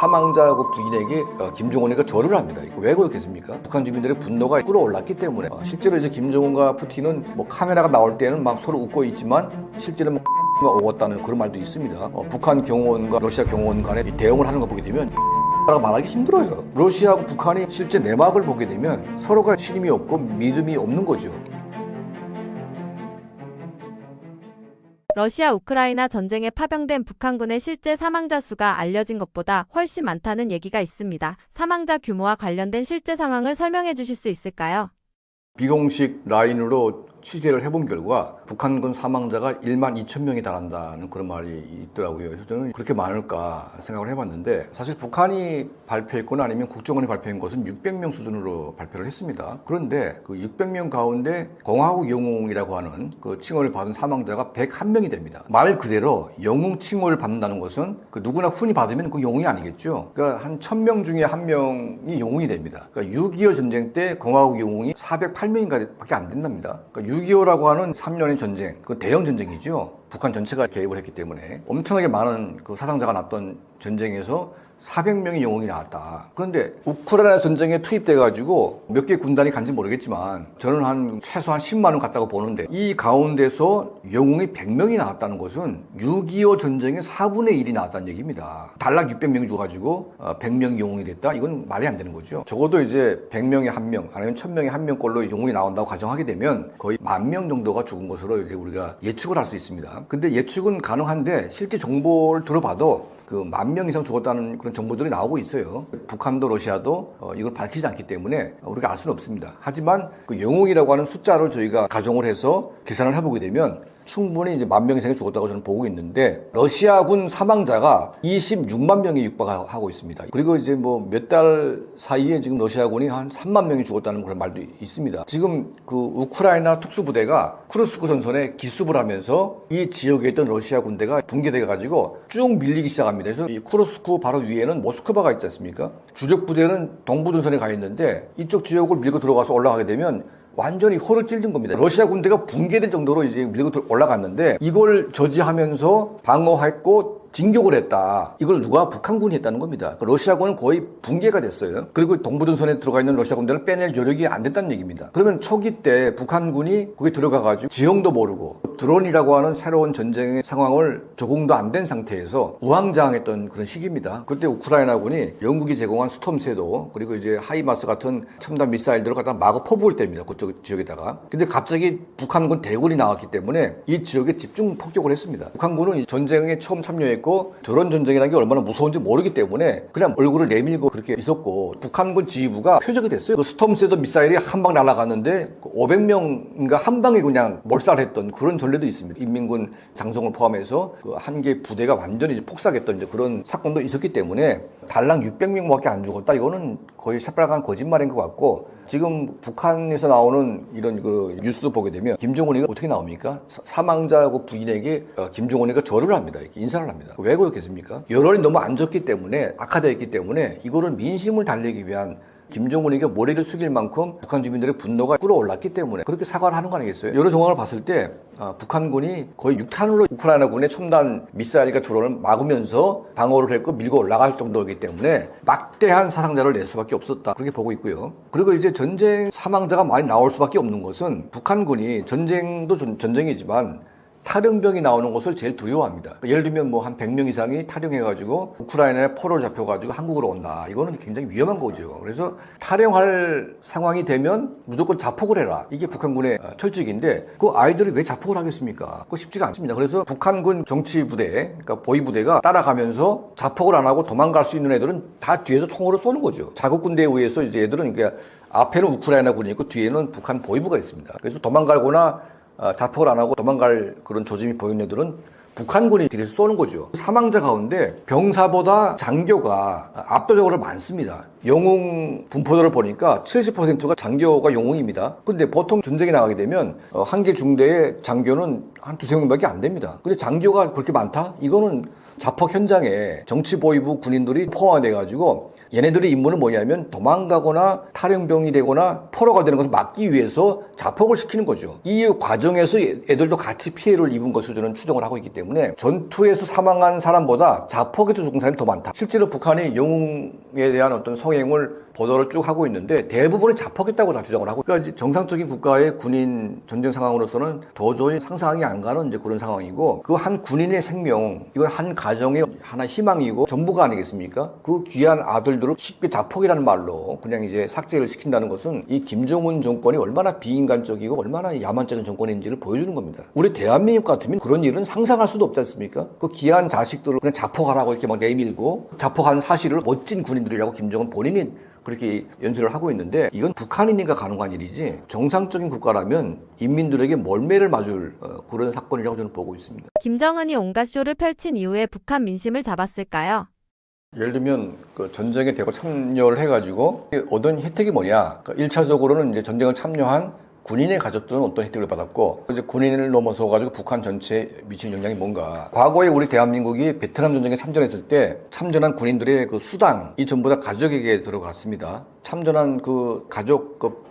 사망자하고 부인에게 어, 김정은이가 절을 합니다. 왜 그렇겠습니까? 북한 주민들의 분노가 끌어올랐기 때문에 어, 실제로 이제 김정은과 푸틴은 뭐 카메라가 나올 때는 막 서로 웃고 있지만 실제로 뭐 오갔다는 그런 말도 있습니다. 어, 북한 경호원과 러시아 경호원 이 대응을 하는 거 보게 되면 라고 말하기 힘들어요. 러시아하고 북한이 실제 내막을 보게 되면 서로가 신임이 없고 믿음이 없는 거죠. 러시아 우크라이나 전쟁에 파병된 북한군의 실제 사망자 수가 알려진 것보다 훨씬 많다는 얘기가 있습니다. 사망자 규모와 관련된 실제 상황을 설명해 주실 수 있을까요? 비공식 라인으로 취재를 해본 결과 북한군 사망자가 1만 2천 명이 달한다는 그런 말이 있더라고요. 그래서 저는 그렇게 많을까 생각을 해봤는데 사실 북한이 발표했거나 아니면 국정원이 발표한 것은 600명 수준으로 발표를 했습니다. 그런데 그 600명 가운데 공화국 영웅이라고 하는 그 칭호를 받은 사망자가 101명이 됩니다. 말 그대로 영웅 칭호를 받는다는 것은 그 누구나 흔히 받으면 그 영웅이 아니겠죠. 그러니까 한 1000명 중에 한 명이 영웅이 됩니다. 그러니까 6.25 전쟁 때 공화국 영웅이 408명인가 밖에 안 된답니다. 그러니까 6.25라고 하는 3년의 전쟁, 그 대형 전쟁이죠. 북한 전체가 개입을 했기 때문에 엄청나게 많은 그 사상자가 났던 전쟁에서 400명의 영웅이 나왔다. 그런데 우크라이나 전쟁에 투입돼가지고 몇 개 군단이 간지 모르겠지만 저는 한 최소한 10만 원 갔다고 보는데 이 가운데서 영웅이 100명이 나왔다는 것은 6.25 전쟁의 4분의 1이 나왔다는 얘기입니다. 단락 600명이 죽어가지고 100명이 영웅이 됐다? 이건 말이 안 되는 거죠. 적어도 이제 100명에 한 명, 아니면 1000명에 한 명꼴로 영웅이 나온다고 가정하게 되면 거의 만 명 정도가 죽은 것으로 이제 우리가 예측을 할 수 있습니다. 근데 예측은 가능한데 실제 정보를 들어봐도 그 만 명 이상 죽었다는 그런 정보들이 나오고 있어요. 북한도 러시아도 어, 이걸 밝히지 않기 때문에 우리가 알 수는 없습니다. 하지만 그 영웅이라고 하는 숫자를 저희가 가정을 해서 계산을 해보게 되면 충분히 이제 만 명 이상이 죽었다고 저는 보고 있는데 러시아군 사망자가 26만 명에 육박하고 있습니다. 그리고 이제 뭐 몇 달 사이에 지금 러시아군이 한 3만 명이 죽었다는 그런 말도 있습니다. 지금 그 우크라이나 특수부대가 쿠르스크 전선에 기습을 하면서 이 지역에 있던 러시아 군대가 붕괴돼 가지고 쭉 밀리기 시작합니다. 그래서 이 쿠르스크 바로 위에는 모스크바가 있지 않습니까? 주력 부대는 동부 전선에 가 있는데 이쪽 지역을 밀고 들어가서 올라가게 되면 완전히 허를 찔린 겁니다. 러시아 군대가 붕괴된 정도로 이제 밀고 들- 올라갔는데 이걸 저지하면서 방어했고 진격을 했다. 이걸 누가 북한군이 했다는 겁니다. 그 러시아군은 거의 붕괴가 됐어요. 그리고 동부전선에 들어가 있는 러시아 군대를 빼낼 여력이 안 됐다는 얘기입니다. 그러면 초기 때 북한군이 거기 들어가가지고 지형도 모르고 드론이라고 하는 새로운 전쟁의 상황을 적응도 안 된 상태에서 우왕좌왕했던 그런 시기입니다. 그때 우크라이나군이 영국이 제공한 스톰새도 그리고 이제 하이마스 같은 첨단 미사일들을 갖다 마구 퍼부을 때입니다. 그쪽 지역에다가. 근데 갑자기 북한군 대군이 나왔기 때문에 이 지역에 집중 폭격을 했습니다. 북한군은 이 전쟁에 처음 참여했고 드론 전쟁이라는 게 얼마나 무서운지 모르기 때문에 그냥 얼굴을 내밀고 그렇게 있었고 북한군 지휘부가 표적이 됐어요. 그 스톰새도 미사일이 한 방 날아갔는데 500명인가 한 방에 그냥 몰살했던 그런 전례도 있습니다. 인민군 장성을 포함해서 그 한 개 부대가 완전히 폭삭했던 이제 그런 사건도 있었기 때문에 달랑 600명밖에 안 죽었다. 이거는 거의 새빨간 거짓말인 것 같고 지금 북한에서 나오는 이런 그 뉴스도 보게 되면 김정은이가 어떻게 나옵니까? 사- 사망자하고 부인에게 어, 김정은이가 절을 합니다. 이렇게 인사를 합니다. 왜 그렇겠습니까? 여론이 너무 안 좋기 때문에 악화되어 있기 때문에 이거를 민심을 달래기 위한 김정은이가 머리를 숙일 만큼 북한 주민들의 분노가 끌어올랐기 때문에 그렇게 사과를 하는 거 아니겠어요? 여러 정황을 봤을 때 아, 북한군이 거의 육탄으로 우크라이나군의 첨단 미사일과 드론을 막으면서 방어를 했고 밀고 올라갈 정도이기 때문에 막대한 사상자를 낼 수밖에 없었다 그렇게 보고 있고요. 그리고 이제 전쟁 사망자가 많이 나올 수밖에 없는 것은 북한군이 전쟁도 전- 전쟁이지만 탈영병이 나오는 것을 제일 두려워합니다. 그러니까 예를 들면 뭐 한 100명 이상이 탈영해가지고 우크라이나에 포로를 잡혀가지고 한국으로 온다. 이거는 굉장히 위험한 거죠. 그래서 탈영할 상황이 되면 무조건 자폭을 해라. 이게 북한군의 어, 철칙인데 그 아이들이 왜 자폭을 하겠습니까? 그거 쉽지가 않습니다. 그래서 북한군 정치부대, 그러니까 보위부대가 따라가면서 자폭을 안 하고 도망갈 수 있는 애들은 다 뒤에서 총으로 쏘는 거죠. 자국군대에 의해서 이제 애들은 그러니까 앞에는 우크라이나 군이 있고 뒤에는 북한 보위부가 있습니다. 그래서 도망가거나 어, 자폭을 안 하고 도망갈 그런 조짐이 보이는 애들은 북한군이 뒤에서 쏘는 거죠. 사망자 가운데 병사보다 장교가 압도적으로 많습니다. 영웅 분포도를 보니까 70%가 장교가 영웅입니다. 근데 보통 전쟁에 나가게 되면 어, 한개 중대의 장교는 한 두세 명밖에 안 됩니다. 근데 장교가 그렇게 많다? 이거는 자폭 현장에 정치 보위부 군인들이 포함돼 가지고 얘네들의 임무는 뭐냐면 도망가거나 탈영병이 되거나 포로가 되는 것을 막기 위해서 자폭을 시키는 거죠. 이 과정에서 애들도 같이 피해를 입은 것으로 저는 추정을 하고 있기 때문에 전투에서 사망한 사람보다 자폭에서 죽은 사람이 더 많다. 실제로 북한이 영웅에 대한 어떤 성행을 보도를 쭉 하고 있는데 대부분이 자폭했다고 다 주장을 하고 그러니까 정상적인 국가의 군인 전쟁 상황으로서는 도저히 상상이 안 가는 이제 그런 상황이고 그 한 군인의 생명 이건 한 가정의 하나 희망이고 전부가 아니겠습니까? 그 귀한 아들들을 쉽게 자폭이라는 말로 그냥 이제 삭제를 시킨다는 것은 이 김정은 정권이 얼마나 비인간적이고 얼마나 야만적인 정권인지를 보여주는 겁니다. 우리 대한민국 같으면 그런 일은 상상할 수도 없지 않습니까? 그 귀한 자식들을 그냥 자폭하라고 이렇게 막 내밀고 자폭한 사실을 멋진 군인들이라고 김정은 본인이 그렇게 연설을 하고 있는데 이건 북한이니까 가능한 일이지 정상적인 국가라면 인민들에게 멀매를 맞을 어, 그런 사건이라고 저는 보고 있습니다. 김정은이 온갖 쇼를 펼친 이후에 북한 민심을 잡았을까요? 예를 들면 그 전쟁에 대거 참여를 해가지고 얻은 혜택이 뭐냐? 그러니까 1차적으로는 이제 전쟁을 참여한 군인의 가족들은 어떤 혜택을 받았고 이제 군인을 넘어서 가지고 북한 전체에 미친 영향이 뭔가? 과거에 우리 대한민국이 베트남 전쟁에 참전했을 때 참전한 군인들의 그 수당 이 전부 다 가족에게 들어갔습니다. 참전한 그 가족 그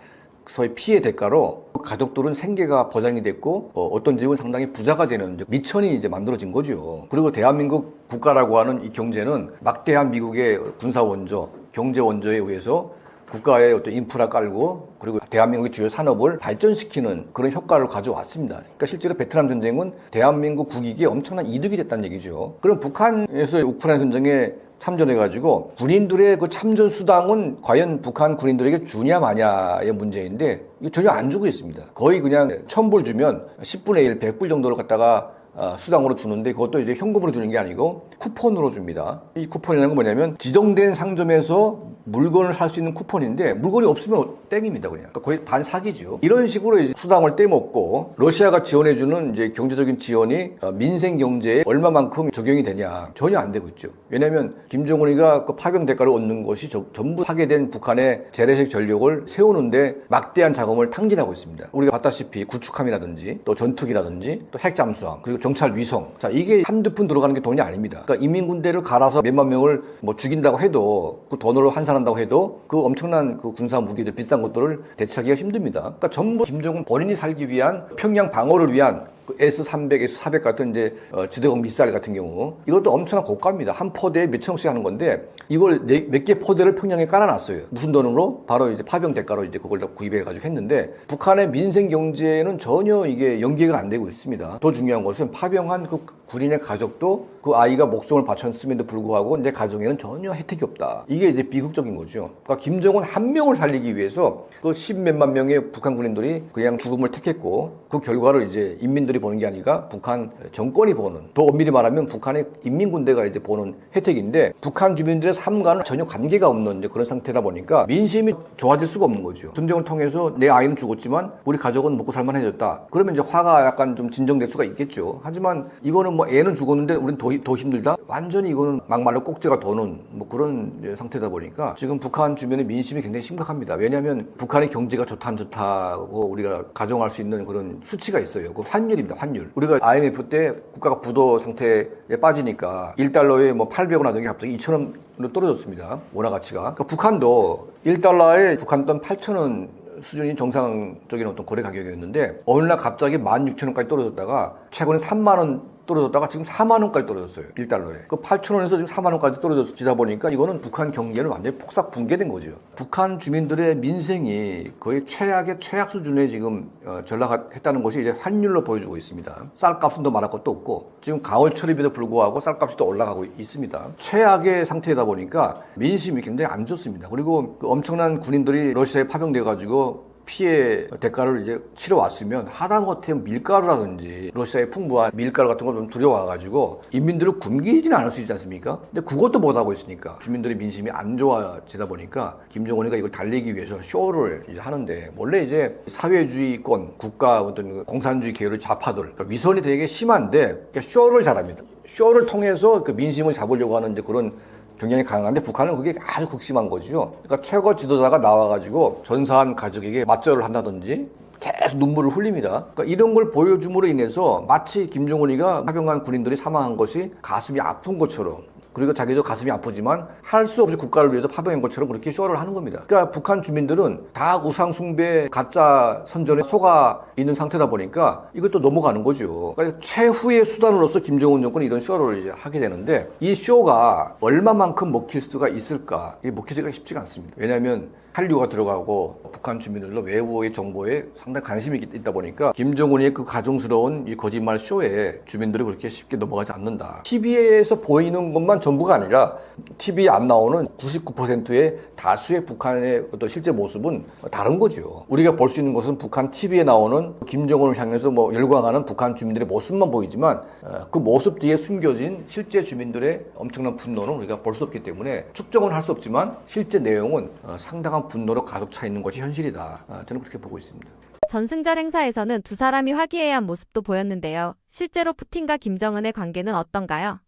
소위 피해 대가로 가족들은 생계가 보장이 됐고 어, 떤 집은 상당히 부자가 되는 미천이 이제 만들어진 거죠. 그리고 대한민국 국가라고 하는 이 경제는 막대한 미국의 군사 원조, 경제 원조에 의해서 국가의 어떤 인프라 깔고 그리고 대한민국의 주요 산업을 발전시키는 그런 효과를 가져왔습니다. 그러니까 실제로 베트남 전쟁은 대한민국 국익에 엄청난 이득이 됐다는 얘기죠. 그럼 북한에서 우크라이나 전쟁에 참전해가지고 군인들의 그 참전 수당은 과연 북한 군인들에게 주냐 마냐의 문제인데 이거 전혀 안 주고 있습니다. 거의 그냥 천불 주면 10분의 1, 100불 정도를 갖다가 어, 수당으로 주는데 그것도 이제 현금으로 주는 게 아니고 쿠폰으로 줍니다. 이 쿠폰이라는 건 뭐냐면 지정된 상점에서 물건을 살 수 있는 쿠폰인데 물건이 없으면 땡입니다 그냥 그러니까 거의 반 사기죠. 이런 식으로 수당을 떼먹고 러시아가 지원해주는 이제 경제적인 지원이 어, 민생 경제에 얼마만큼 적용이 되냐 전혀 안 되고 있죠. 왜냐하면 김정은이가 그 파병 대가를 얻는 것이 저- 전부 파괴된 북한의 재래식 전력을 세우는데 막대한 자금을 탕진하고 있습니다. 우리가 봤다시피 구축함이라든지 또 전투기라든지 또 핵잠수함 그리고 정찰 위성 자 이게 한두 푼 들어가는 게 돈이 아닙니다. 그러니까 인민군대를 갈아서 몇만 명을 뭐 죽인다고 해도 그 돈으로 환산한다고 해도 그 엄청난 그 군사 무기들 비싼 것들을 대체하기가 힘듭니다. 그러니까 전부 김정은 본인이 살기 위한 평양 방어를 위한 그 S300, S400 같은 이제 어, 지대공 미사일 같은 경우 이것도 엄청난 고가입니다. 한 포대에 몇천억씩 하는 건데 이걸 네, 몇개 포대를 평양에 깔아놨어요. 무슨 돈으로? 바로 이제 파병 대가로 이제 그걸 다 구입해가지고 했는데 북한의 민생 경제는 전혀 이게 연계가 안 되고 있습니다. 더 중요한 것은 파병한 그 군인의 가족도 그 아이가 목숨을 바쳤음에도 불구하고 내 가정에는 전혀 혜택이 없다. 이게 이제 비극적인 거죠. 그러니까 김정은 한 명을 살리기 위해서 그 십몇만 명의 북한 군인들이 그냥 죽음을 택했고 그 결과를 이제 인민들이 보는 게 아니라 북한 정권이 보는 더 엄밀히 말하면 북한의 인민군대가 이제 보는 혜택인데 북한 주민들의 삶과는 전혀 관계가 없는 그런 상태다 보니까 민심이 좋아질 수가 없는 거죠. 전쟁을 통해서 내 아이는 죽었지만 우리 가족은 먹고 살만해졌다. 그러면 이제 화가 약간 좀 진정될 수가 있겠죠. 하지만 이거는 뭐 애는 죽었는데 우린 더, 더 힘들다? 완전히 이거는 막말로 꼭지가 도는 뭐 그런 상태다 보니까 지금 북한 주변의 민심이 굉장히 심각합니다. 왜냐하면 북한의 경제가 좋다 안 좋다고 우리가 가정할 수 있는 그런 수치가 있어요. 그 환율 입니다. 환율. 우리가 IMF 때 국가가 부도 상태에 빠지니까 1달러에 뭐 800원 하던 게 갑자기 2,000원으로 떨어졌습니다. 원화 가치가. 그러니까 북한도 1달러에 북한 돈 8,000원 수준이 정상적인 어떤 거래 가격이었는데 어느 날 갑자기 16,000원까지 떨어졌다가 최근에 3만 원 떨어졌다가 지금 4만 원까지 떨어졌어요. 1달러에. 그 8천 원에서 지금 4만 원까지 떨어지다 보니까 이거는 북한 경제는 완전히 폭삭 붕괴된 거죠. 북한 주민들의 민생이 거의 최악의 최악 수준에 지금 어, 전락했다는 것이 이제 환율로 보여주고 있습니다. 쌀값은 더 말할 것도 없고 지금 가을철임에도 불구하고 쌀값이 또 올라가고 있습니다. 최악의 상태다 보니까 민심이 굉장히 안 좋습니다. 그리고 그 엄청난 군인들이 러시아에 파병돼 가지고 피해 대가를 이제 치러 왔으면 하다못해 밀가루라든지 러시아의 풍부한 밀가루 같은 걸좀 들여와가지고 인민들을 굶기지는 않을 수 있지 않습니까? 근데 그것도 못하고 있으니까 주민들의 민심이 안 좋아지다 보니까 김정은이가 이걸 달리기 위해서 쇼를 이제 하는데 원래 이제 사회주의권 국가 어떤 그 공산주의 계열의 좌파들 그러니까 위선이 되게 심한데 그러니까 쇼를 잘합니다. 쇼를 통해서 그 민심을 잡으려고 하는 이제 그런 경향이 강한데 북한은 그게 아주 극심한 거죠. 그러니까 최고 지도자가 나와가지고 전사한 가족에게 맞절을 한다든지 계속 눈물을 흘립니다. 그러니까 이런 걸 보여줌으로 인해서 마치 김정은이가 파병한 군인들이 사망한 것이 가슴이 아픈 것처럼 그리고 자기도 가슴이 아프지만 할 수 없이 국가를 위해서 파병한 것처럼 그렇게 쇼를 하는 겁니다. 그러니까 북한 주민들은 다 우상 숭배 가짜 선전에 속아 있는 상태다 보니까 이것도 넘어가는 거죠. 그러니까 최후의 수단으로서 김정은 정권이 이런 쇼를 이제 하게 되는데 이 쇼가 얼마만큼 먹힐 수가 있을까? 이게 먹히지가 쉽지가 않습니다. 왜냐하면 한류가 들어가고 북한 주민들로 외부의 정보에 상당히 관심이 있- 있다 보니까 김정은의 그 가정스러운 이 거짓말 쇼에 주민들이 그렇게 쉽게 넘어가지 않는다. TV에서 보이는 것만 전부가 아니라 TV에 안 나오는 99%의 다수의 북한의 어떤 실제 모습은 다른 거죠. 우리가 볼 수 있는 것은 북한 TV에 나오는 김정은을 향해서 뭐 열광하는 북한 주민들의 모습만 보이지만 어, 그 모습 뒤에 숨겨진 실제 주민들의 엄청난 분노는 우리가 볼 수 없기 때문에 축정은 할 수 없지만 실제 내용은 어, 상당한 분노로 가득 차 있는 것이 현실이다. 아, 저는 그렇게 보고 있습니다. 전승절 행사에서는 두 사람이 화기애애한 모습도 보였는데요. 실제로 푸틴과 김정은의 관계는 어떤가요?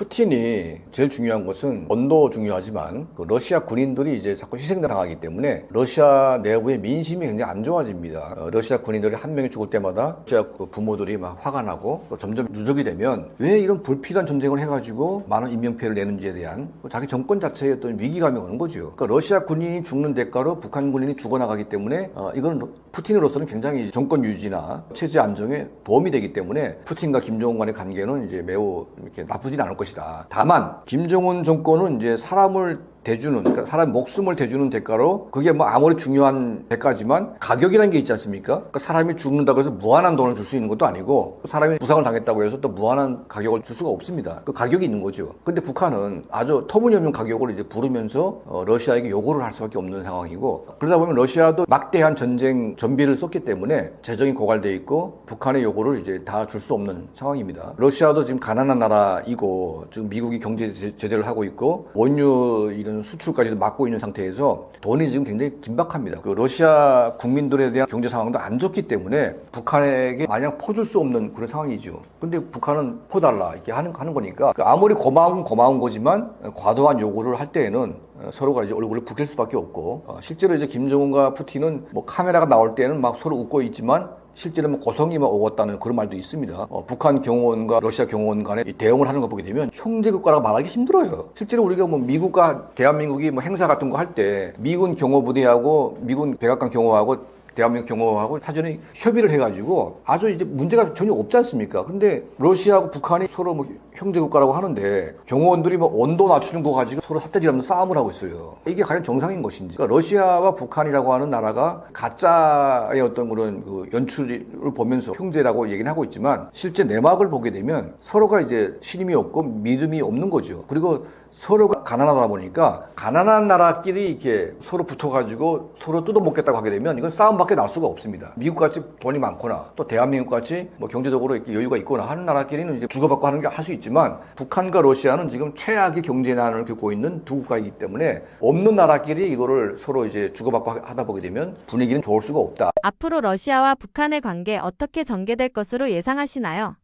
푸틴이 제일 중요한 것은 언도 중요하지만 그 러시아 군인들이 이제 자꾸 희생당하기 때문에 러시아 내부의 민심이 굉장히 안 좋아집니다. 어, 러시아 군인들이 한 명이 죽을 때마다 러시아 그 부모들이 막 화가 나고 또 점점 누적이 되면 왜 이런 불필요한 전쟁을 해가지고 많은 인명피해를 내는지에 대한 그 자기 정권 자체의 어떤 위기감이 오는 거죠. 그러니까 러시아 군인이 죽는 대가로 북한 군인이 죽어나가기 때문에 어, 이건 푸틴으로서는 굉장히 정권 유지나 체제 안정에 도움이 되기 때문에 푸틴과 김정은 간의 관계는 이제 매우 이렇게 나쁘진 않을 것이다. 다만 김정은 정권은 이제 사람을 대주는 그러니까 사람 목숨을 대주는 대가로 그게 뭐 아무리 중요한 대가지만 가격이라는 게 있지 않습니까? 그러니까 사람이 죽는다고 해서 무한한 돈을 줄 수 있는 것도 아니고 사람이 부상을 당했다고 해서 또 무한한 가격을 줄 수가 없습니다. 그 가격이 있는 거죠. 근데 북한은 아주 터무니없는 가격을 이제 부르면서 어, 러시아에게 요구를 할 수밖에 없는 상황이고 그러다 보면 러시아도 막대한 전쟁 전비를 썼기 때문에 재정이 고갈돼 있고 북한의 요구를 이제 다 줄 수 없는 상황입니다. 러시아도 지금 가난한 나라이고 지금 미국이 경제 제- 제재를 하고 있고 원유 이런 수출까지도 막고 있는 상태에서 돈이 지금 굉장히 긴박합니다. 그 러시아 국민들에 대한 경제 상황도 안 좋기 때문에 북한에게 마냥 퍼줄 수 없는 그런 상황이죠. 근데 북한은 퍼달라 이렇게 하는 하는 거니까 그 아무리 고마운 고마운 거지만 과도한 요구를 할 때에는 어, 서로가 이제 얼굴을 붉힐 수밖에 없고 어, 실제로 이제 김정은과 푸틴은 뭐 카메라가 나올 때는 막 서로 웃고 있지만 실제로는 뭐 고성이만 오갔다는 그런 말도 있습니다. 어, 북한 경호원과 러시아 경호원 간의 이 대응을 하는 거 보게 되면 형제국가라고 말하기 힘들어요. 실제로 우리가 뭐 미국과 대한민국이 뭐 행사 같은 거 할 때 미군 경호부대하고 미군 백악관 경호하고 대한민국 경호하고 사전에 협의를 해가지고 아주 이제 문제가 전혀 없지 않습니까? 근데 러시아하고 북한이 서로 뭐 형제국가라고 하는데 경호원들이 뭐 온도 낮추는 거 가지고 서로 삿대질하면서 싸움을 하고 있어요. 이게 과연 정상인 것인지. 그러니까 러시아와 북한이라고 하는 나라가 가짜의 어떤 그런 그 연출을 보면서 형제라고 얘기는 하고 있지만 실제 내막을 보게 되면 서로가 이제 신임이 없고 믿음이 없는 거죠. 그리고 서로가 가난하다 보니까 가난한 나라끼리 이렇게 서로 붙어가지고 서로 뜯어먹겠다고 하게 되면 이건 싸움밖에 날 수가 없습니다. 미국같이 돈이 많거나 또 대한민국같이 뭐 경제적으로 이렇게 여유가 있거나 하는 나라끼리는 이제 주고받고 하는 게 할 수 있지만 북한과 러시아는 지금 최악의 경제 난을 겪고 있는 두 국가이기 때문에 없는 나라끼리 이거를 서로 이제 주고받고 하- 하다 보게 되면 분위기는 좋을 수가 없다. 앞으로 러시아와 북한의 관계 어떻게 전개될 것으로 예상하시나요?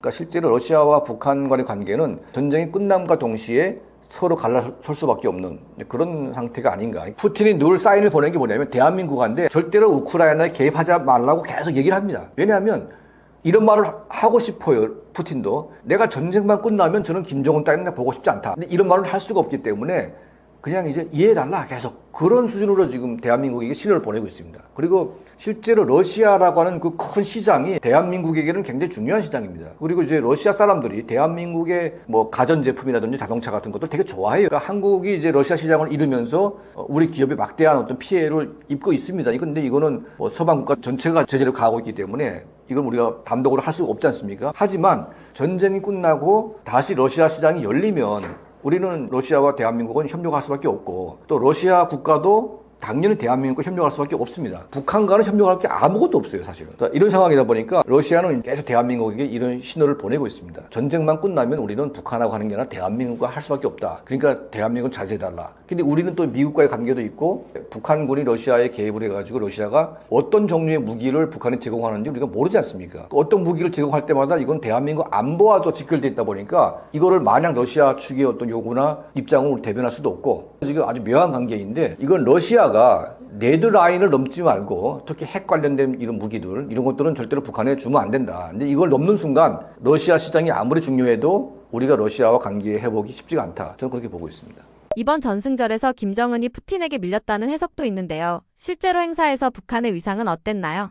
그러니까 실제로 러시아와 북한 간의 관계는 전쟁이 끝남과 동시에 서로 갈라설 수밖에 없는 그런 상태가 아닌가. 푸틴이 늘 사인을 보낸 게 뭐냐면 대한민국한테 절대로 우크라이나에 개입하지 말라고 계속 얘기를 합니다. 왜냐하면 이런 말을 하고 싶어요. 푸틴도 내가 전쟁만 끝나면 저는 김정은 따위는 보고 싶지 않다. 근데 이런 말을 할 수가 없기 때문에 그냥 이제 이해해달라 계속 그런 수준으로 지금 대한민국에게 신호를 보내고 있습니다. 그리고 실제로 러시아라고 하는 그 큰 시장이 대한민국에게는 굉장히 중요한 시장입니다. 그리고 이제 러시아 사람들이 대한민국의 뭐 가전제품이라든지 자동차 같은 것들 되게 좋아해요. 그러니까 한국이 이제 러시아 시장을 잃으면서 어, 우리 기업이 막대한 어떤 피해를 입고 있습니다. 근데 이거는 뭐 서방 국가 전체가 제재를 가하고 있기 때문에 이건 우리가 단독으로 할 수가 없지 않습니까? 하지만 전쟁이 끝나고 다시 러시아 시장이 열리면 우리는 러시아와 대한민국은 협력할 수밖에 없고 또 러시아 국가도 당연히 대한민국과 협력할 수밖에 없습니다. 북한과는 협력할 게 아무것도 없어요, 사실은. 그러니까 이런 상황이다 보니까 러시아는 계속 대한민국에게 이런 신호를 보내고 있습니다. 전쟁만 끝나면 우리는 북한하고 하는 게 아니라 대한민국과 할 수밖에 없다. 그러니까 대한민국은 자제해달라. 근데 우리는 또 미국과의 관계도 있고 북한군이 러시아에 개입을 해가지고 러시아가 어떤 종류의 무기를 북한에 제공하는지 우리가 모르지 않습니까? 그 어떤 무기를 제공할 때마다 이건 대한민국 안보와도 직결돼 있다 보니까 이거를 마냥 러시아 측의 어떤 요구나 입장을 대변할 수도 없고 지금 아주 묘한 관계인데 이건 러시아 가 레드라인을 넘지 말고 특히 핵 관련된 이런 무기들 이런 것들은 절대로 북한에 주면 안 된다. 근데 이걸 넘는 순간 러시아 시장이 아무리 중요해도 우리가 러시아와 관계 회복이 쉽지가 않다. 저는 그렇게 보고 있습니다. 이번 전승절에서 김정은이 푸틴에게 밀렸다는 해석도 있는데요. 실제로 행사에서 북한의 위상은 어땠나요?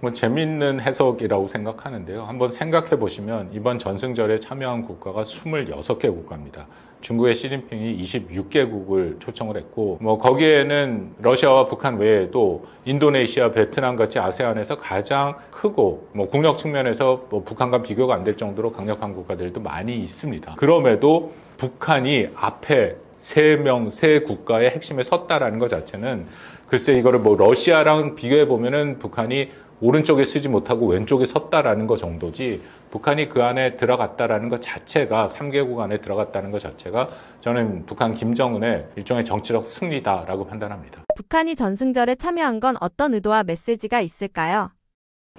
뭐 재미있는 해석이라고 생각하는데요. 한번 생각해 보시면 이번 전승절에 참여한 국가가 26개 국가입니다. 중국의 시진핑이 26개국을 초청을 했고 뭐 거기에는 러시아와 북한 외에도 인도네시아, 베트남 같이 아세안에서 가장 크고 뭐 국력 측면에서 뭐 북한과 비교가 안 될 정도로 강력한 국가들도 많이 있습니다. 그럼에도 북한이 앞에 세 명, 세 국가의 핵심에 섰다라는 것 자체는 글쎄 이거를 뭐 러시아랑 비교해 보면은 북한이 오른쪽에 쓰지 못하고 왼쪽에 섰다라는 것 정도지 북한이 그 안에 들어갔다라는 것 자체가 3개국 안에 들어갔다는 것 자체가 저는 북한 김정은의 일종의 정치적 승리다라고 판단합니다. 북한이 전승절에 참여한 건 어떤 의도와 메시지가 있을까요?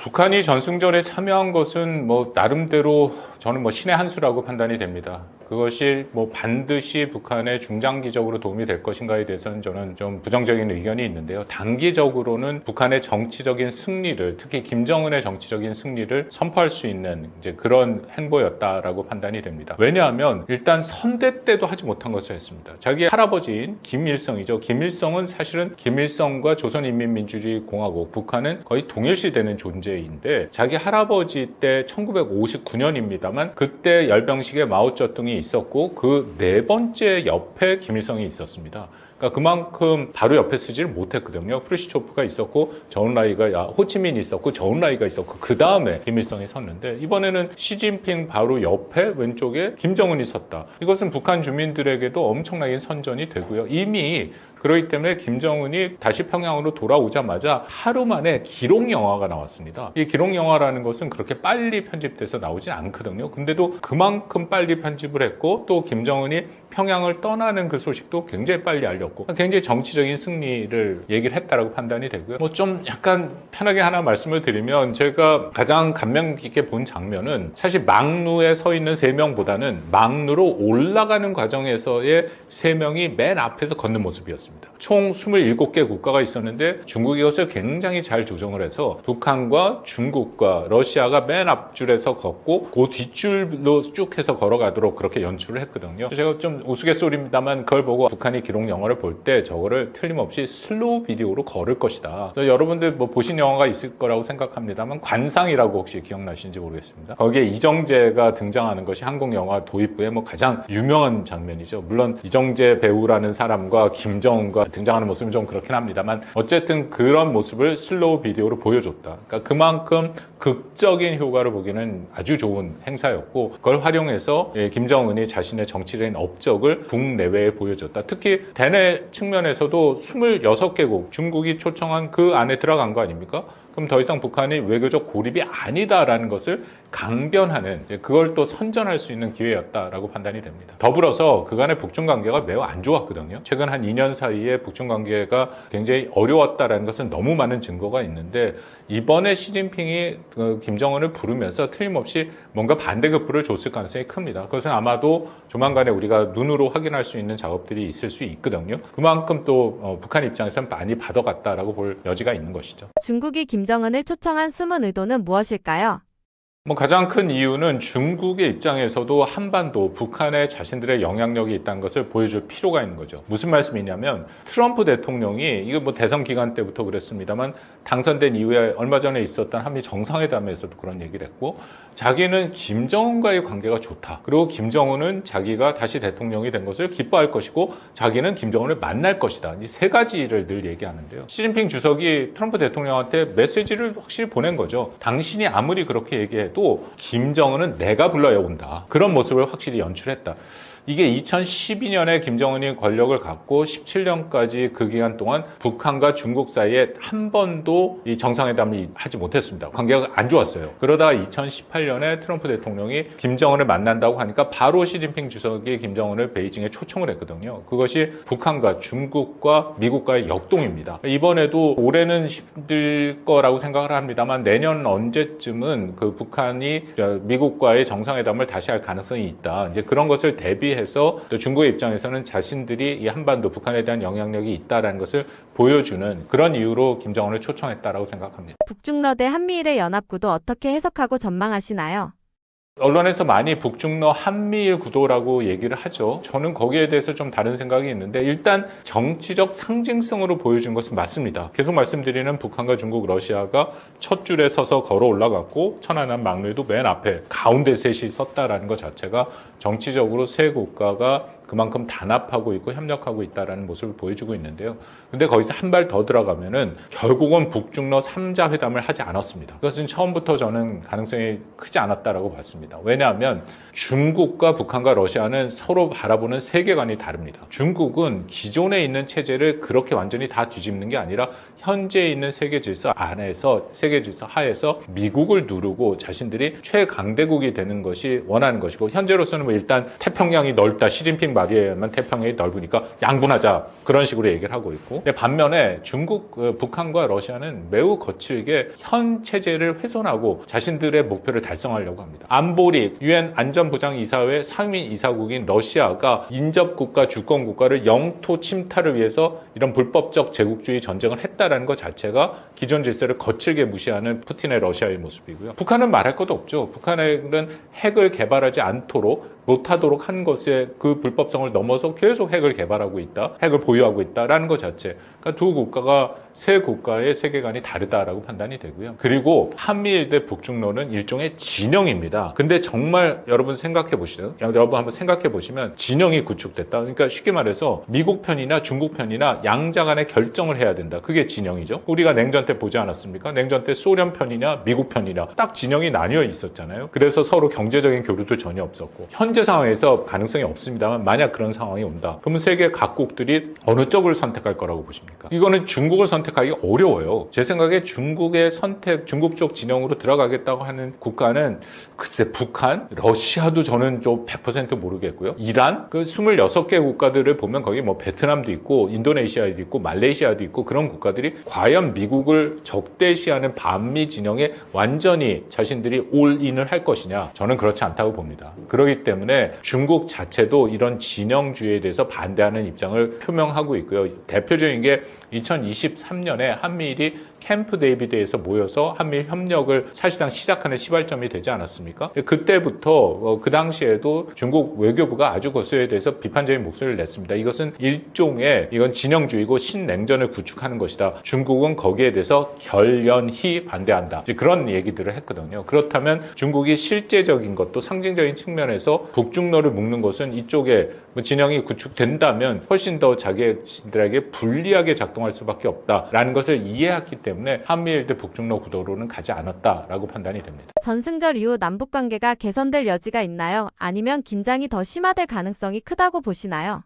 북한이 전승절에 참여한 것은 뭐 나름대로 저는 뭐 신의 한 수라고 판단이 됩니다. 그것이 뭐 반드시 북한에 중장기적으로 도움이 될 것인가에 대해서는 저는 좀 부정적인 의견이 있는데요. 단기적으로는 북한의 정치적인 승리를 특히 김정은의 정치적인 승리를 선포할 수 있는 이제 그런 행보였다라고 판단이 됩니다. 왜냐하면 일단 선대 때도 하지 못한 것을 했습니다. 자기 할아버지인 김일성이죠. 김일성은 사실은 김일성과 조선인민민주주의 공화국 북한은 거의 동일시 되는 존재인데 자기 할아버지 때 1959년입니다만 그때 열병식에 마오쩌둥이 있었고 그 네 번째 옆에 김일성이 있었습니다. 그러니까 그만큼 바로 옆에 쓰지를 못했거든요. 프르시초프가 있었고 저운라이가 야, 호치민이 있었고 저운라이가 있었고 그 다음에 김일성이 섰는데 이번에는 시진핑 바로 옆에 왼쪽에 김정은이 섰다. 이것은 북한 주민들에게도 엄청나게 선전이 되고요. 이미 그렇기 때문에 김정은이 다시 평양으로 돌아오자마자 하루 만에 기록 영화가 나왔습니다. 이 기록 영화라는 것은 그렇게 빨리 편집돼서 나오진 않거든요. 근데도 그만큼 빨리 편집을 했고 또 김정은이 평양을 떠나는 그 소식도 굉장히 빨리 알렸고 굉장히 정치적인 승리를 얘기를 했다라고 판단이 되고요. 뭐 좀 약간 편하게 하나 말씀을 드리면 제가 가장 감명 깊게 본 장면은 사실 막루에 서 있는 세 명보다는 막루로 올라가는 과정에서의 세 명이 맨 앞에서 걷는 모습이었습니다. 총 27개 국가가 있었는데 중국이 이것을 굉장히 잘 조정을 해서 북한과 중국과 러시아가 맨 앞줄에서 걷고 그 뒷줄로 쭉 해서 걸어가도록 그렇게 연출을 했거든요. 제가 좀 우스갯소리입니다만 그걸 보고 북한이 기록 영화를 볼 때 저거를 틀림없이 슬로우 비디오로 걸을 것이다. 여러분들 뭐 보신 영화가 있을 거라고 생각합니다만 관상이라고 혹시 기억나시는지 모르겠습니다. 거기에 이정재가 등장하는 것이 한국 영화 도입부의 뭐 가장 유명한 장면이죠. 물론 이정재 배우라는 사람과 김정 은과 등장하는 모습은 좀 그렇긴 합니다만 어쨌든 그런 모습을 슬로우 비디오로 보여줬다. 그러니까 그만큼 극적인 효과를 보기는 아주 좋은 행사였고 그걸 활용해서 예, 김정은이 자신의 정치적인 업적을 국내외에 보여줬다. 특히 대내 측면에서도 26개국 중국이 초청한 그 안에 들어간 거 아닙니까? 그럼 더 이상 북한이 외교적 고립이 아니다라는 것을 강변하는 예, 그걸 또 선전할 수 있는 기회였다라고 판단이 됩니다. 더불어서 그간의 북중 관계가 매우 안 좋았거든요. 최근 한 2년 사이에 북중 관계가 굉장히 어려웠다라는 것은 너무 많은 증거가 있는데 이번에 시진핑이 그 김정은을 부르면서 틀림없이 뭔가 반대급부를 줬을 가능성이 큽니다. 그것은 아마도 조만간에 우리가 눈으로 확인할 수 있는 작업들이 있을 수 있거든요. 그만큼 또 어, 북한 입장에서는 많이 받아갔다라고 볼 여지가 있는 것이죠. 중국이 김정은을 초청한 숨은 의도는 무엇일까요? 뭐 가장 큰 이유는 중국의 입장에서도 한반도, 북한에 자신들의 영향력이 있다는 것을 보여줄 필요가 있는 거죠. 무슨 말씀이냐면 트럼프 대통령이 이거 뭐 대선 기간 때부터 그랬습니다만 당선된 이후에 얼마 전에 있었던 한미 정상회담에서도 그런 얘기를 했고 자기는 김정은과의 관계가 좋다. 그리고 김정은은 자기가 다시 대통령이 된 것을 기뻐할 것이고 자기는 김정은을 만날 것이다. 이 세 가지를 늘 얘기하는데요. 시진핑 주석이 트럼프 대통령한테 메시지를 확실히 보낸 거죠. 당신이 아무리 그렇게 얘기해도 김정은은 내가 불러야 온다. 그런 모습을 확실히 연출했다. 이게 2012년에 김정은이 권력을 갖고 17년까지 그 기간 동안 북한과 중국 사이에 한 번도 이 정상회담을 하지 못했습니다. 관계가 안 좋았어요. 그러다가 2018년에 트럼프 대통령이 김정은을 만난다고 하니까 바로 시진핑 주석이 김정은을 베이징에 초청을 했거든요. 그것이 북한과 중국과 미국과의 역동입니다. 이번에도 올해는 힘들 거라고 생각을 합니다만 내년 언제쯤은 그 북한이 미국과의 정상회담을 다시 할 가능성이 있다. 이제 그런 것을 대비해 해서 또 중국의 입장에서는 자신들이 이 한반도 북한에 대한 영향력이 있다라는 것을 보여주는 그런 이유로 김정은을 초청했다라고 생각합니다. 북중러대 한미일의 연합구도 어떻게 해석하고 전망하시나요? 언론에서 많이 북중러 한미일 구도라고 얘기를 하죠. 저는 거기에 대해서 좀 다른 생각이 있는데 일단 정치적 상징성으로 보여준 것은 맞습니다. 계속 말씀드리는 북한과 중국, 러시아가 첫 줄에 서서 걸어 올라갔고 천안함 막내도 맨 앞에 가운데 셋이 섰다라는 것 자체가 정치적으로 세 국가가 그만큼 단합하고 있고 협력하고 있다라는 모습을 보여주고 있는데요. 근데 거기서 한 발 더 들어가면은 결국은 북중러 3자 회담을 하지 않았습니다. 그것은 처음부터 저는 가능성이 크지 않았다라고 봤습니다. 왜냐하면 중국과 북한과 러시아는 서로 바라보는 세계관이 다릅니다. 중국은 기존에 있는 체제를 그렇게 완전히 다 뒤집는 게 아니라 현재 있는 세계 질서 안에서 세계 질서 하에서 미국을 누르고 자신들이 최강대국이 되는 것이 원하는 것이고 현재로서는 뭐 일단 태평양이 넓다 시진핑 의하면 태평양이 넓으니까 양분하자 그런 식으로 얘기를 하고 있고 근데 반면에 중국 어, 북한과 러시아는 매우 거칠게 현 체제를 훼손하고 자신들의 목표를 달성하려고 합니다. 안보리 유엔 안전보장이사회 상위 이사국인 러시아가 인접국가 주권국가를 영토 침탈을 위해서 이런 불법적 제국주의 전쟁을 했다 라는 것 자체가 기존 질서를 거칠게 무시하는 푸틴의 러시아의 모습이고요. 북한은 말할 것도 없죠. 북한은 핵을 개발하지 않도록 못하도록 한 것의 그 불법성을 넘어서 계속 핵을 개발하고 있다, 핵을 보유하고 있다라는 것 자체. 그러니까 두 국가가 세 국가의 세계관이 다르다라고 판단이 되고요. 그리고 한미일 대 북중로는 일종의 진영입니다. 근데 정말 여러분 생각해 보시죠. 여러분 한번 생각해 보시면 진영이 구축됐다. 그러니까 쉽게 말해서 미국 편이나 중국 편이나 양자 간에 결정을 해야 된다. 그게 진영이죠. 우리가 냉전 때 보지 않았습니까? 냉전 때 소련 편이냐 미국 편이냐 딱 진영이 나뉘어 있었잖아요. 그래서 서로 경제적인 교류도 전혀 없었고 현재 상황에서 가능성이 없습니다만 만약 그런 상황이 온다. 그러면 세계 각국들이 어느 쪽을 선택할 거라고 보십니까? 이거는 중국을 선택하기 어려워요. 제 생각에 중국의 선택, 중국 쪽 진영으로 들어가겠다고 하는 국가는 글쎄 북한, 러시아도 저는 좀 100% 모르겠고요. 이란, 그 26개 국가들을 보면 거기 뭐 베트남도 있고 인도네시아도 있고 말레이시아도 있고 그런 국가들이 과연 미국을 적대시하는 반미 진영에 완전히 자신들이 올인을 할 것이냐? 저는 그렇지 않다고 봅니다. 그렇기 때문에 중국 자체도 이런 진영주의에 대해서 반대하는 입장을 표명하고 있고요. 대표적인 게 2023년에 한미일이 캠프 데이비드에서 모여서 한미일 협력을 사실상 시작하는 시발점이 되지 않았습니까? 그때부터 어, 그 당시에도 중국 외교부가 아주 거수에 대해서 비판적인 목소리를 냈습니다. 이것은 일종의 이건 진영주의고 신냉전을 구축하는 것이다. 중국은 거기에 대해서 결연히 반대한다. 그런 얘기들을 했거든요. 그렇다면 중국이 실제적인 것도 상징적인 측면에서 북중로를 묶는 것은 이쪽에 뭐 진영이 구축된다면 훨씬 더 자기들에게 불리하게 작동할 수밖에 없다라는 것을 이해했기 때문에 한미일 대 북중로 구도로는 가지 않았다라고 판단이 됩니다. 전승절 이후 남북 관계가 개선될 여지가 있나요? 아니면 긴장이 더 심화될 가능성이 크다고 보시나요?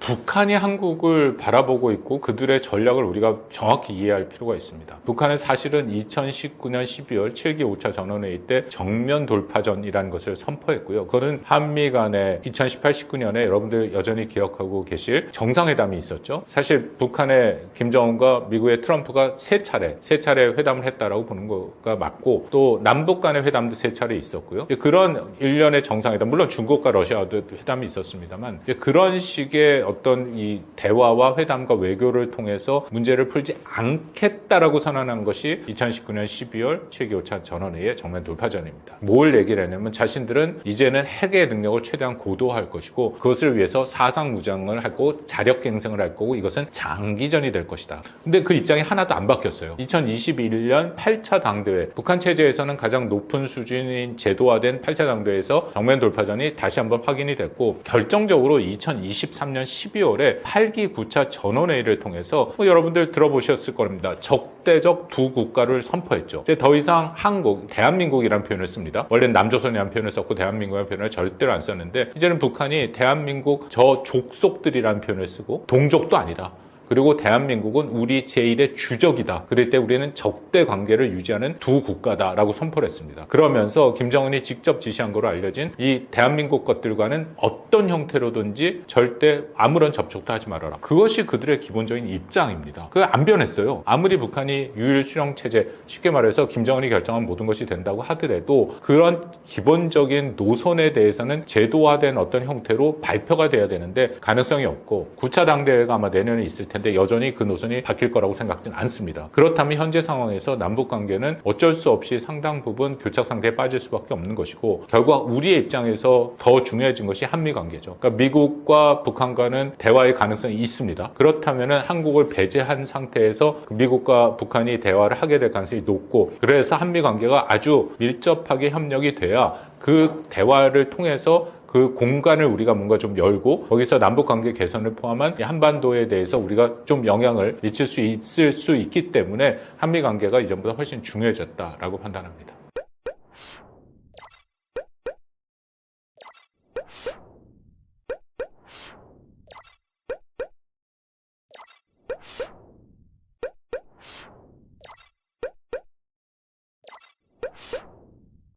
북한이 한국을 바라보고 있고 그들의 전략을 우리가 정확히 이해할 필요가 있습니다. 북한은 사실은 2019년 12월 7기 5차 전원회의 때 정면 돌파전이라는 것을 선포했고요. 그거는 한미 간에 2018, 19년에 여러분들 여전히 기억하고 계실 정상회담이 있었죠. 사실 북한의 김정은과 미국의 트럼프가 세 차례, 세 차례 회담을 했다라고 보는 거가 맞고 또 남북 간의 회담도 세 차례 있었고요. 그런 일련의 정상회담, 물론 중국과 러시아도 회담이 있었습니다만 그런 식의 어떤 이 대화와 회담과 외교를 통해서 문제를 풀지 않겠다라고 선언한 것이 2019년 12월 7기 5차 전원회의 정면 돌파전입니다. 뭘 얘기를 했냐면 자신들은 이제는 핵의 능력을 최대한 고도화할 것이고 그것을 위해서 사상 무장을 하고 자력 갱생을 할 거고 이것은 장기전이 될 것이다. 근데 그 입장이 하나도 안 바뀌었어요. 2021년 8차 당대회 북한 체제에서는 가장 높은 수준인 제도화된 8차 당대회에서 정면 돌파전이 다시 한번 확인이 됐고 결정적으로 2023년 12월에 8기 9차 전원회의를 통해서 뭐 여러분들 들어보셨을 겁니다. 적대적 두 국가를 선포했죠. 이제 더 이상 한국, 대한민국이라는 표현을 씁니다. 원래는 남조선이라는 표현을 썼고 대한민국이라는 표현을 절대로 안 썼는데 이제는 북한이 대한민국 저 족속들이라는 표현을 쓰고 동족도 아니다. 그리고 대한민국은 우리 제1의 주적이다. 그럴 때 우리는 적대 관계를 유지하는 두 국가다라고 선포를 했습니다. 그러면서 김정은이 직접 지시한 거로 알려진 이 대한민국 것들과는 어떤 형태로든지 절대 아무런 접촉도 하지 말아라. 그것이 그들의 기본적인 입장입니다. 그안 변했어요. 아무리 북한이 유일 수령 체제, 쉽게 말해서 김정은이 결정한 모든 것이 된다고 하더라도 그런 기본적인 노선에 대해서는 제도화된 어떤 형태로 발표가 돼야 되는데 가능성이 없고 9차 당대회가 아마 내년에 있을 텐데 텐데 여전히 그 노선이 바뀔 거라고 생각하지는 않습니다. 그렇다면 현재 상황에서 남북 관계는 어쩔 수 없이 상당 부분 교착 상태에 빠질 수밖에 없는 것이고 결국 우리의 입장에서 더 중요해진 것이 한미 관계죠. 그러니까 미국과 북한과는 대화의 가능성이 있습니다. 그렇다면 한국을 배제한 상태에서 그 미국과 북한이 대화를 하게 될 가능성이 높고 그래서 한미 관계가 아주 밀접하게 협력이 돼야 그 대화를 통해서 그 공간을 우리가 뭔가 좀 열고 거기서 남북 관계 개선을 포함한 이 한반도에 대해서 우리가 좀 영향을 미칠 수 있을 수 있기 때문에 한미 관계가 이전보다 훨씬 중요해졌다라고 판단합니다.